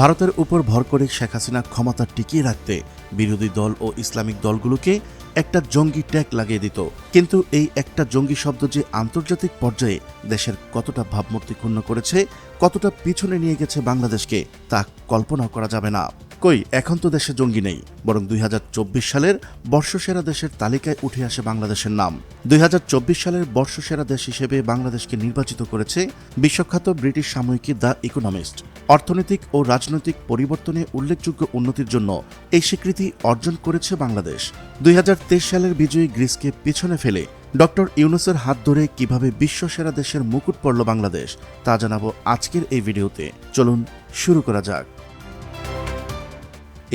ভারতের উপর ভর করে শেখ হাসিনা ক্ষমতা টিকিয়ে রাখতে বিরোধী দল ও ইসলামিক দলগুলোকে একটা জঙ্গি ট্যাগ লাগিয়ে দিত। কিন্তু এই একটা জঙ্গি শব্দ যে আন্তর্জাতিক পর্যায়ে দেশের কতটা ভাবমূর্তি ক্ষুণ্ণ করেছে, কতটা পিছনে নিয়ে গেছে বাংলাদেশকে, তা কল্পনা করা যাবে না। কই, এখন তো দেশে জঙ্গি নেই, বরং দুই হাজার চব্বিশ সালের বর্ষসেরা দেশের তালিকায় উঠে আসে বাংলাদেশের নাম। দুই হাজার চব্বিশ সালের বর্ষসেরা দেশ হিসেবে বাংলাদেশকে নির্বাচিত করেছে বিশ্বখ্যাত ব্রিটিশ সাময়িকী দ্য ইকোনমিস্ট। অর্থনৈতিক ও রাজনৈতিক পরিবর্তনে উল্লেখযোগ্য উন্নতির জন্য এই স্বীকৃতি অর্জন করেছে বাংলাদেশ। দুই হাজার তেইশ সালের বিজয়ী গ্রিসকে পিছনে ফেলে ডক্টর ইউনুসের হাত ধরে কীভাবে বিশ্বসেরা দেশের মুকুট পড়ল বাংলাদেশ, তা জানাব আজকের এই ভিডিওতে। চলুন, শুরু করা যাক।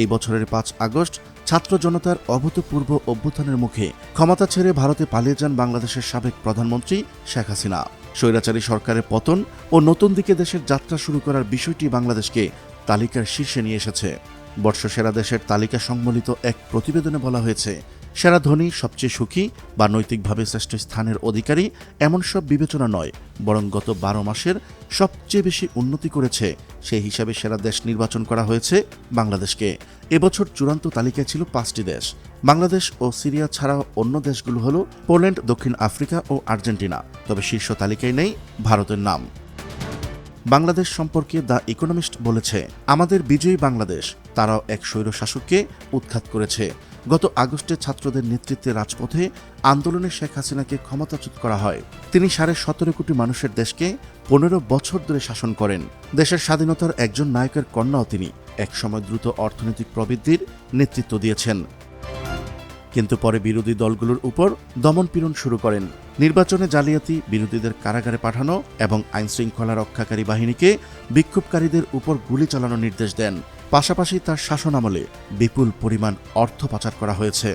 এই বছরের পাঁচ আগস্ট ছাত্র জনতার অভূতপূর্ব অভ্যুত্থানের মুখে ক্ষমতা ছেড়ে ভারতে পালিয়ে যান বাংলাদেশের সাবেক প্রধানমন্ত্রী শেখ হাসিনা। স্বৈরাচারী সরকারের পতন ও নতুন দিকে দেশের যাত্রা শুরু করার বিষয়টি বাংলাদেশকে তালিকার শীর্ষে নিয়ে এসেছে। বর্ষসেরা দেশের তালিকা সম্বলিত এক প্রতিবেদনে বলা হয়েছে সেরা ধনী, সবচেয়ে সুখী বা নৈতিকভাবে শ্রেষ্ঠ স্থানের অধিকারী এমন সব বিবেচনা নয়, বরং গত বারো মাসের সবচেয়ে বেশি উন্নতি করেছে সেই হিসাবে সেরা দেশ নির্বাচন করা হয়েছে বাংলাদেশকে। এবছর চূড়ান্ত তালিকায় ছিল পাঁচটি দেশ। বাংলাদেশ ও সিরিয়া ছাড়াও অন্য দেশগুলো হল পোল্যান্ড, দক্ষিণ আফ্রিকা ও আর্জেন্টিনা। তবে শীর্ষ তালিকায় নেই ভারতের নাম। বাংলাদেশ সম্পর্কে দ্য ইকোনমিস্ট বলেছে, আমাদের বিজয়ী বাংলাদেশ, তারাও এক স্বৈর শাসককে উৎখাত করেছে। গত আগস্টে ছাত্রদের নেতৃত্বে রাজপথে আন্দোলনে শেখ হাসিনাকে ক্ষমতাচ্যুত করা হয়। তিনি সাড়ে সতেরো কোটি মানুষের দেশকে পনেরো বছর ধরে শাসন করেন। দেশের স্বাধীনতার একজন নায়কের কন্যাও তিনি। একসময় দ্রুত অর্থনৈতিক প্রবৃদ্ধির নেতৃত্ব দিয়েছেন। কিন্তু পরে বিরোধী দলগুলোর উপর দমনপীড়ন শুরু করেন। নির্বাচনে জালিয়াতি, বিরোধীদের কারাগারে পাঠানো এবং আইনশৃঙ্খলা রক্ষাকারী বাহিনীকে বিক্ষোভকারীদের উপর গুলি চালানোর নির্দেশ দেন। পাশাপাশি তার শাসনামলে বিপুল পরিমাণ অর্থ পাচার করা হয়েছে।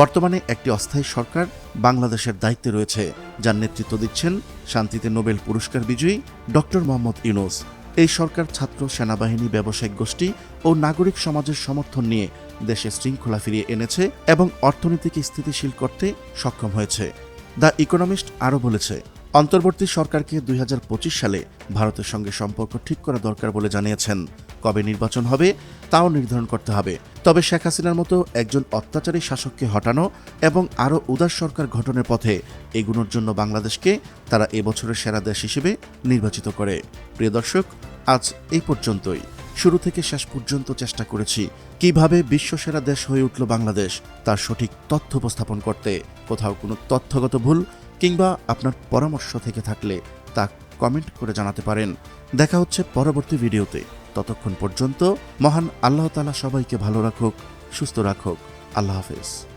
বর্তমানে একটি অস্থায়ী সরকার বাংলাদেশের দায়িত্বে রয়েছে, যার নেতৃত্ব দিচ্ছেন শান্তিতে নোবেল পুরস্কার বিজয়ী ডক্টর মোহাম্মদ ইউনুস। এই সরকার ছাত্র, সেনাবাহিনী, ব্যবসায়িক গোষ্ঠী ও নাগরিক সমাজের সমর্থন নিয়ে দেশে শৃঙ্খলা ফিরিয়ে এনেছে এবং অর্থনীতিকে স্থিতিশীল করতে সক্ষম হয়েছে। দ্য ইকোনমিস্ট আরও বলেছে, অন্তর্বর্তী সরকারকে দুই হাজার পঁচিশ সালে ভারতের সঙ্গে সম্পর্ক ঠিক করা দরকার বলে জানিয়েছেন। কবে নির্বাচন হবে, তাও নির্ধারণ করতে হবে। তবে শেখ হাসিনার মতো একজন অত্যাচারী শাসককে হটানো এবং আরও উদার সরকার গঠনের পথে এগুনোর জন্য বাংলাদেশকে তারা এবছরের সেরা দেশ হিসেবে নির্বাচিত করে। প্রিয় দর্শক, আজ এই পর্যন্তই। শুরু থেকে শেষ পর্যন্ত চেষ্টা করেছি কীভাবে বিশ্বসেরা দেশ হয়ে উঠল বাংলাদেশ, তার সঠিক তথ্য উপস্থাপন করতে। কোথাও কোনো তথ্যগত ভুল কিংবা আপনার পরামর্শ থেকে থাকলে তা কমেন্ট করে জানাতে পারেন। দেখা হচ্ছে পরবর্তী ভিডিওতে। ততক্ষণ পর্যন্ত মহান আল্লাহ তালা সবাইকে ভালো রাখুক, সুস্থ রাখুক। আল্লাহ হাফেজ।